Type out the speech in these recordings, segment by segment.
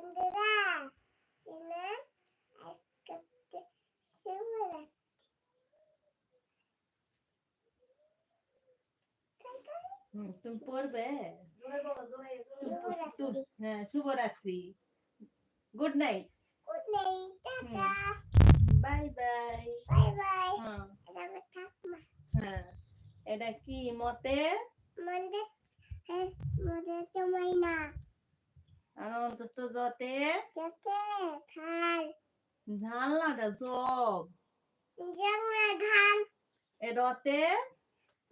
বন্ধুরা সিনা আজকে শুভরাত্রি হুম, তুমি পড়বে। হ্যাঁ শুভরাত্রি good night good night tata bye bye bye bye হ্যাঁ এটা কি মতে হ্যাঁ মন্দির জমাই না আর খাল ঝাল না এটা জব। এ রতে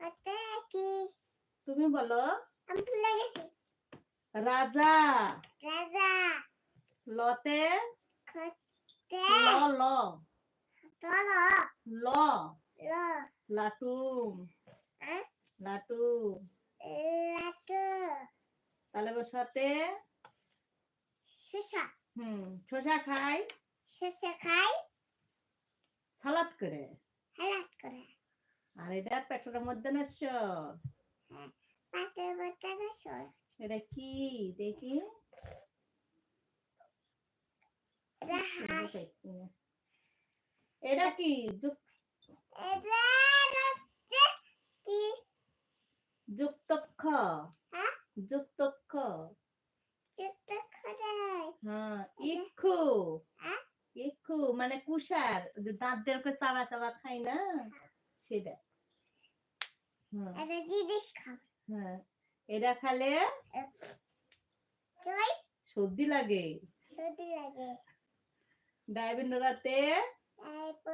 ওতে কি? তুমি বলো। আমি ভুলে গেছি। রাজা। রাজা। লতে? খতে ল ল। ল ল। লাটুম হ্যাঁ লাটুম লাটু। তাহলে সাথে শসা। হুম শসা খাই। শসা খাই। সালাদ করে। হালাত করে। আর এটা পেটের মধ্যে পাতে বাটা সর। এটা কি? দেখি। এটা কি? এটা হচ্ছে কি? যুক্তক্ষ। হ্যাঁ? যুক্তক্ষ। খড়াই হ্যাঁ ইক্ষু? ইক্ষু মানে কুষার দাঁত দিয়ে করে চাবা চাবা খাই না সেটা। হ্যাঁ। এটা খাও। হ্যাঁ এটা খালে সর্দি লাগে। সর্দি লাগে। ডায়াবেটিসতে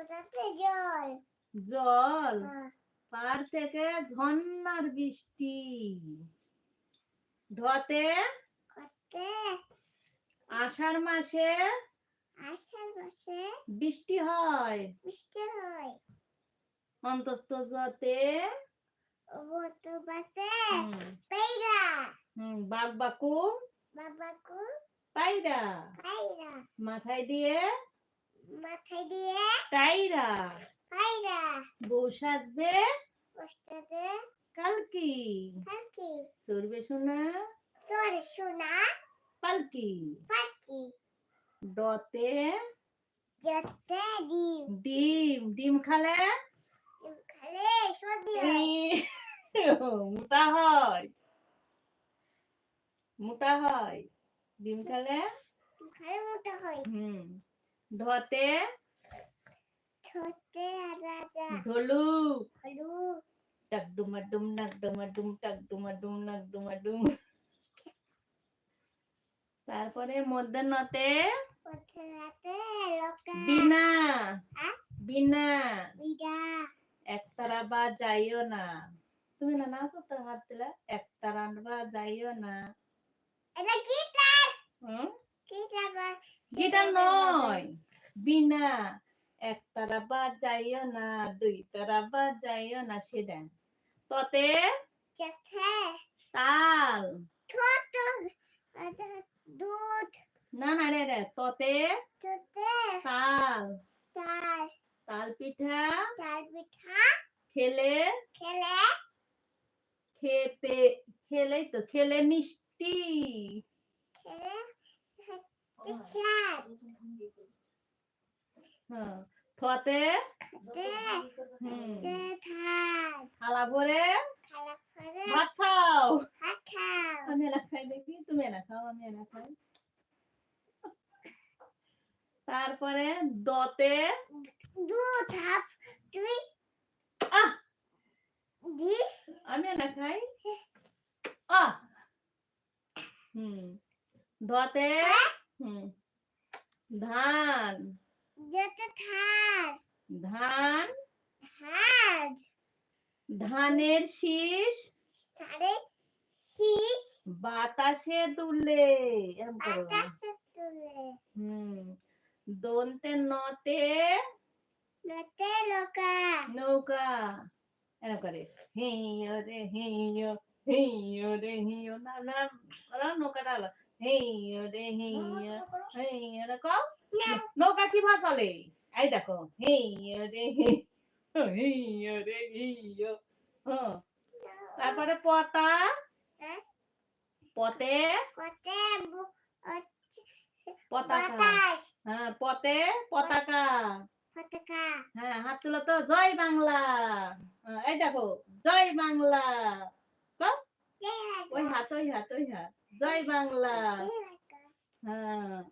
তারপরে জল। জল? পার থেকে ঝর্ণার বৃষ্টি। ঢতে আষাঢ় মাসে আষাঢ় মাসে বৃষ্টি হয়। বৃষ্টি হয়। অন্তস্থ জতে হুম, বাঘ বাকুম বাবাকু মাথায় দিয়ে মাথায় দিয়ে টাইরা। বউ সাজবে বসতে কালকি। পাখি চড়বে শোনা তোর সোনা। পালকি পাখি ডতে যেতে ডিম ডিম ডিম খালে ডিম খালে সর্দি হয় মোটা হয় মোটা হয় ডিম খেলে ডিম খালে মোটা হয় হুম ঢতে ছোটে আর রাজা ঢোলু হলু টাক ডুমা ডুম নাক ডুমা ডুম টাক ডুমা ডুম নাক ডুমা ডুম তারপরে মধ্যে নতে পথে রাতে লোকা বিনা? বিনা। একতারা বা যাইও না। তুমি না নাচো তো হাত দিলে? একতারা বা যাইও না। এটা গিটার। হুম? গিটার গিটার নয়। বিনা। একতারা বা যাইও না। দুই তারা বা যাইও না। সেটা ততে? তাল। ছোট দুধ না না রে রে ততে ছোটে তাল। তাল তাল পিঠা চাল পিঠা খেলে খেলে খেতে খেলেই তো খেলে মিষ্টি। খেলে হ্যাঁ। থতে থালা ভরে? ভাত খাও? আমি এলা খাই দেখি তুমি এলা খাও আমি এলা খাই। তারপরে দতে? তুমি? আহ! দি? আমি এলা খাই? আহ! হুম। দতে? হুম। ধান? ধান। ধানের শীষ। শীষ। বাতাসে দুলে। তুলে। হুম। দন্তে নতে। নতে লোকা নৌকা। এরকম করে। হিও রে হিও হিও রে হিও না না ওরা নৌকাটা রে নৌকা কি এই দেখো রে রে তারপরে পতা পতে পতে পতাকা হ্যাঁ পতে পতাকা পতাকা হ্যাঁ হাত তুলো তো জয় বাংলা এই দেখো জয় বাংলা কও ওই হাত ওই হাত ওই হাত। জয় বাংলা। হ্যাঁ।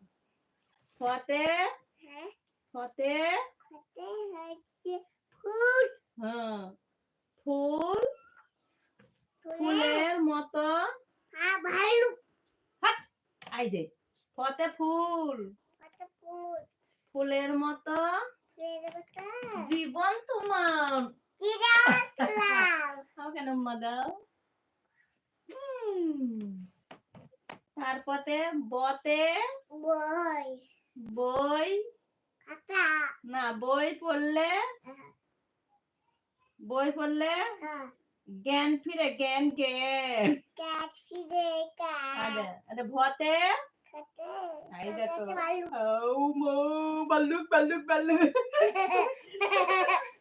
ফতে? ফতে? ফুল হ্যাঁ। ফুল? ফুলের মতো? আই দে। ফতে ফুল। ফুলের মতো? জীবন তোমার। নম্বর দাও। হুম। তারপরে বতে বই। বই। খাতা। না বই পড়লে? বই পড়লে? হ্যাঁ। জ্ঞান ফিরে জ্ঞান ফিরে আরে ভতে এই দেখো। ও মো বাল্লুক বাল্লুক বাল্লুক।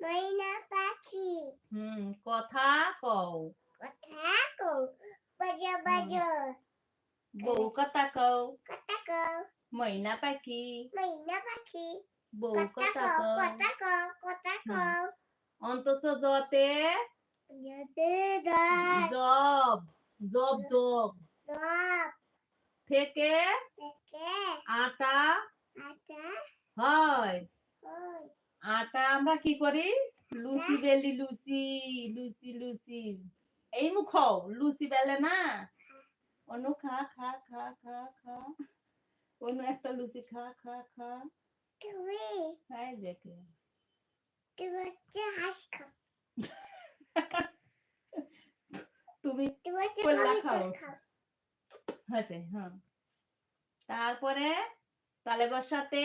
ময়না পাখি। হুম কথা কও। কথা কো বাজা বাজা। বউ কথা কও। কথা কো ময়না পাখি। ময়না পাখি। বউ কথা কও কথা কো কথা কো অন্তত জতে দাই জব। জব জব সব থেকে থেকে আটা আটা হয়। আটা আমরা কি করি? লুচি বেলি লুচি লুচি লুচি। এই মুখ লুচি বেলে না? অনু খা খা খা খা খা। অনু একটা লুচি খা খা খা। তুমি এই দেখে। তুমি কল্লা। খাও। হ্যাঁ। তারপরে তালে বসাতে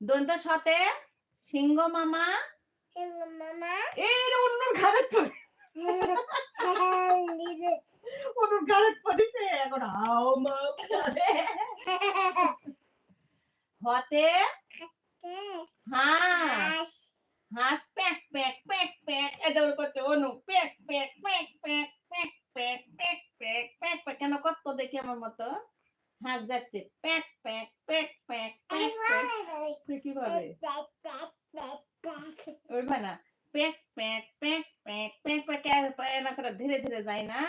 দন্তের সাথে সিংহ মামা হেলো মামা এই রে অন্যর ঘরে পড়ে অন্যর ঘরে পড়েছে এখন হাও মাও করে হতে হাঁস হাঁস প্যাক প্যাক প্যাক প্যাক এটা ওর করছে অনু প্যাক প্যাক প্যাক প্যাক প্যাক প্যাক প্যাক প্যাক প্যাক প্যাক কেন কত দেখি আমার মতো হাঁস যাচ্ছে। প্যাক প্যাক প্যাক প্যাক প্যাক প্যাক। কীভাবে? না প্যাক প্যাক প্যাক প্যাক প্যাক প্যাক এনা করে ধীরে ধীরে যায় না।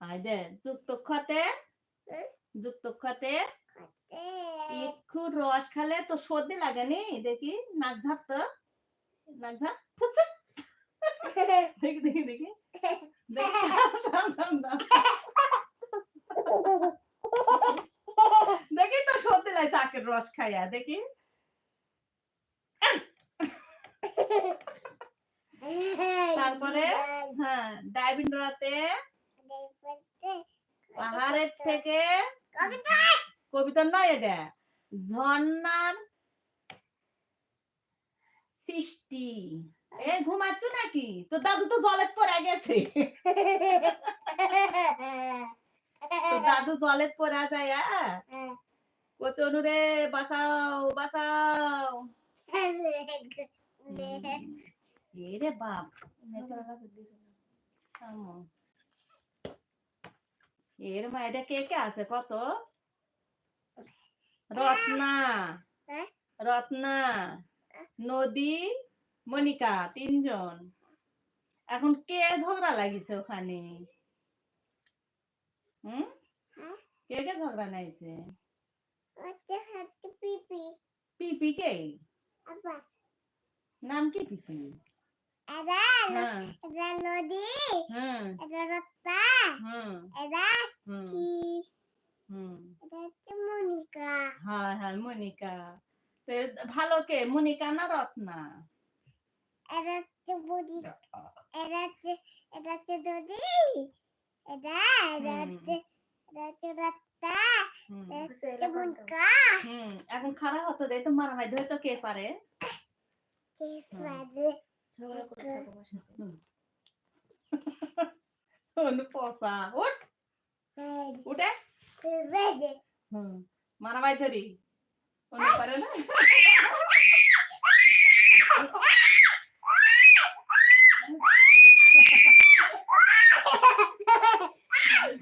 আর যুক্ত খতে যুক্ত খতে একটু রস খালে তো সর্দি লাগে নি দেখি নাক ঝাপ তো নাক ঝাপ ফুসুক। দেখি দেখি দেখি। দেখি। তো সর্দি লাগে চাকের রস খাইয়া দেখি। তারপরে হ্যাঁ ডায়বিন্ডরাতে পাহাড়ের থেকে কবিতা নয় এটা ঝর্ণার সৃষ্টি। এ ঘুমাচ্ছ নাকি? তো দাদু তো জলে পড়ে গেছে। দাদু জলে পড়া যায় কচনু রে বাঁচাও বাঁচাও। এ রে বাপ। এর মা এটা কে কে আছে কত? রত্না। হ্যাঁ? রত্না। নদী। মনিকা তিনজন। এখন কে ঝগড়া লাগিছে ওখানে? হুম? হ্যাঁ? কে কে ঝগড়া নাইছে? পিপি। পিপি কে? নাম কি পিপি? হ্যাঁ। নদী হ্যাঁ। রাস্তা হুম। কি? এটা হচ্ছে মনিকা। হ্যাঁ হ্যাঁ মনিকা। ভালো কে? মনিকা না রত্না? এটা হচ্ছে বডি এটা হচ্ছে এটা হচ্ছে নদী এটা এটা হুম। হচ্ছে এটা হচ্ছে রাস্তা হুম এটা হচ্ছে মনিকা হুম এখন খারাপ হতো তো মারামারি ধরে তো কে পারে কে পারে ঝগড়া করে থাকো আমার অনু পসা উঠ উঠে বেজে হুম মারামারি ধরি অনু পারে না ঝগড়া কর, ঝগড়া কর। ওঠ, ওঠ, ওঠ, ওঠ, ওঠ। শুনে। ওকে, খারাপ, খারাপ, হ্যাঁ, খারাপ।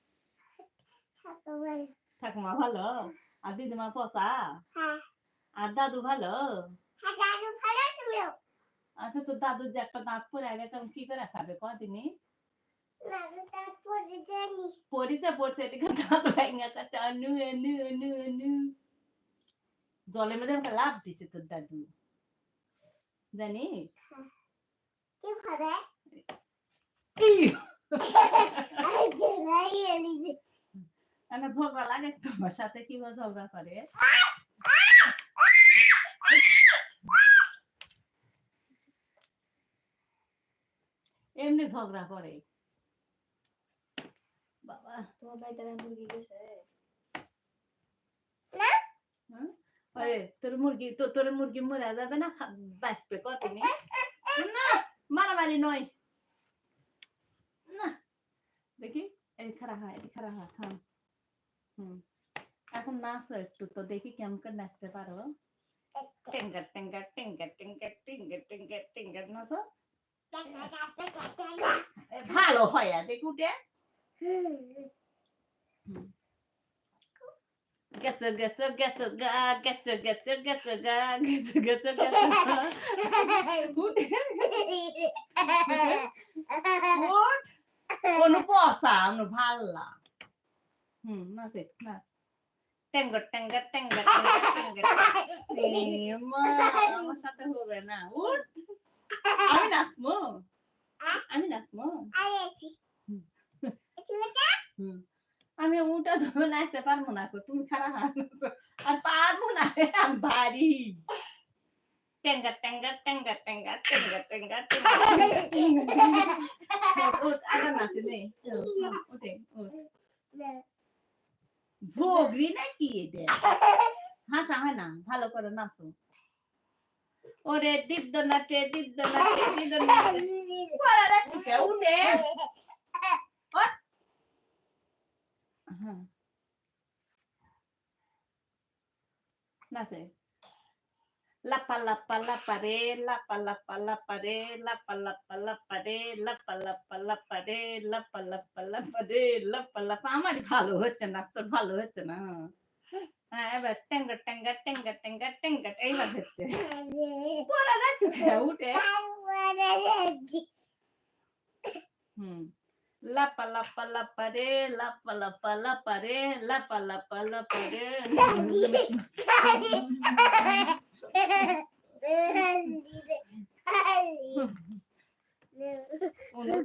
ঠাকুমা ভালো? আর দিদিমা পচা আর দাদু ভালো? আচ্ছা তোর দাদুর যে একটা দাঁত পড়ে গেছে কি করে খাবে কদিনই পড়িতে পড়ছে এটাকে দাঁত ভেঙে গেছে অনু অনু অনু অনু জলের মধ্যে আমাকে লাভ দিছে তোর দাদু। জানিস? ইহ! আমার ঝগড়া লাগে তোমার সাথে কীভাবে ঝগড়া করে? এমনি ঝগড়া করে। বাবা। তোমার বাড়িতে মুরগি গেছে? তোর মুরগি তো তোর মুরগি মরে যাবে না খা- বাঁচবে কতদিন না মারামারি নয়। না। দেখি এই খারাপ হয় খারাপ হয় থাম। হুম। এখন নাচো একটু তো দেখি কেমন করে নাচতে পারো। টেঙ্গার টেঙ্গার টেঙ্গার টেঙ্গার টেঙ্গার টেঙ্গার টেঙ্গার নাচো। ভালো হয় আর দেখি উঠে। গেছো গেছো গেছো গা গেছো গেছো গেছো গা গেছো গেছো গেছো। উঠে। পসা আমার হুম না টেঙ্গর টেঙ্গর টেঙ্গর টেঙ্গর টেঙ্গর মা আমার সাথে হবে না উঠ আমি নাচবো আমি নাচবো আমি উঠা ধরে নাচতে পারব না তুমি খারাপ আর পারব না আমি ভারী টেঙ্গার টেঙ্গার টেঙ্গার টেঙ্গার টেঙ্গার টেঙ্গার টেঙ্গার উঠ আবার নাচে নে উঠে উঠ ঝগড়ি নাকি এটা হাসা হয় না? ভালো করে নাচো। ওরে দিদ্দ নাচে দিদ্দ নাচে দিদ্দ নাচে উঠে। হ্যাঁ। নাচে। লাপা লাপা লাপা রে লাপা লাপা লাপা রে লাপা লাপা লাপা রে লাপা লাপা লাপা রে লাপা লাপা লাপা রে লাপা লাপা আমার ভালো হচ্ছে না তোর ভালো হচ্ছে না হ্যাঁ এবার টেঙ্গা টেঙ্গা টেঙ্গা টেঙ্গা টেঙ্গা এইবার হচ্ছে পড়া যাচ্ছে উঠে হুম লাপা লাপা লাপা রে লাপা লাপা লাপা রে লাপা লাপা লাপা রে উনো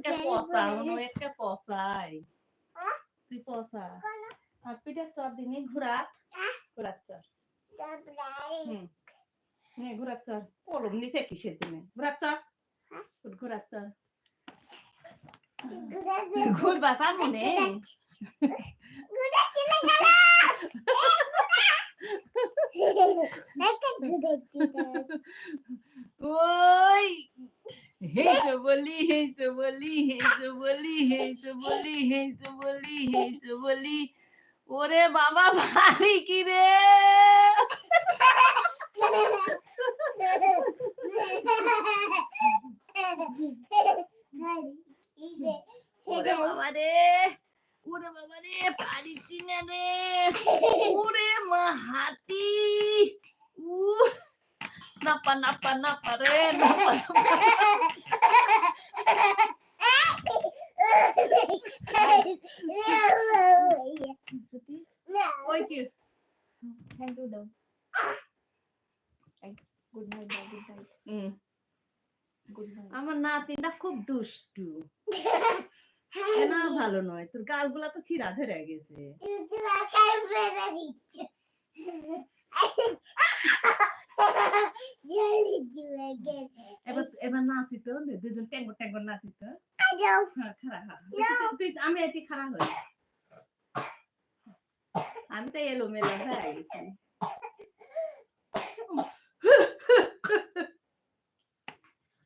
কে পসা উনো একটা পসাই তুই পসা আর পিঠে চর দিনে ঘুরা ঘুরা চর নে ঘুরা চর কলম নিচে কিসের দিনে ঘুরা চর ঘুরা চর ঘুরবা পারব নে ওই হেঁচো বলি হেঁচো বলি হেঁচো বলি হেঁচো বলি হেঁচো বলি হেঁচো বলি ওরে বাবা ভারী কি রে ওরে বাবা রে ওরে বাবা রে পারিছি না রে ওরে মা হাতি উ নাপা নাপা নাপা রে নাপা ওই কি থ্যাংক ইউ দাও গুড নাইট দাও গুড নাইট হুম, আমার নাতিটা খুব দুষ্টু। না ভালো নয়। তোর গালগুলা তো খিরা ধরে গেছে। এবার এবার নাচি তো? দুজন ট্যাঙ্গো ট্যাঙ্গো নাচি তো? হ্যাঁ খারা হ্যাঁ। তুই আমি এটি খারাপ হই? আমি তো এলো মেলো হয়ে গেছি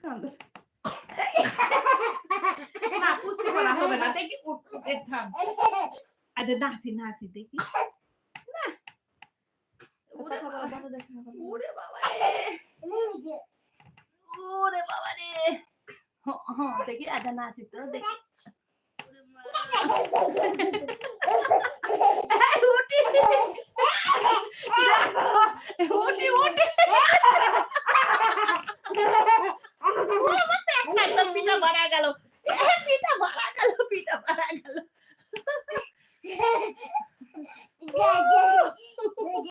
কান্দো। না কুস্তি করা হবে না। দেখি উঠ উঠ থাম। আরে নাচি নাচি দেখি। देखी आधा नाचित দেখি। উঠি। উঠি একটা পিঠা মারা গেল।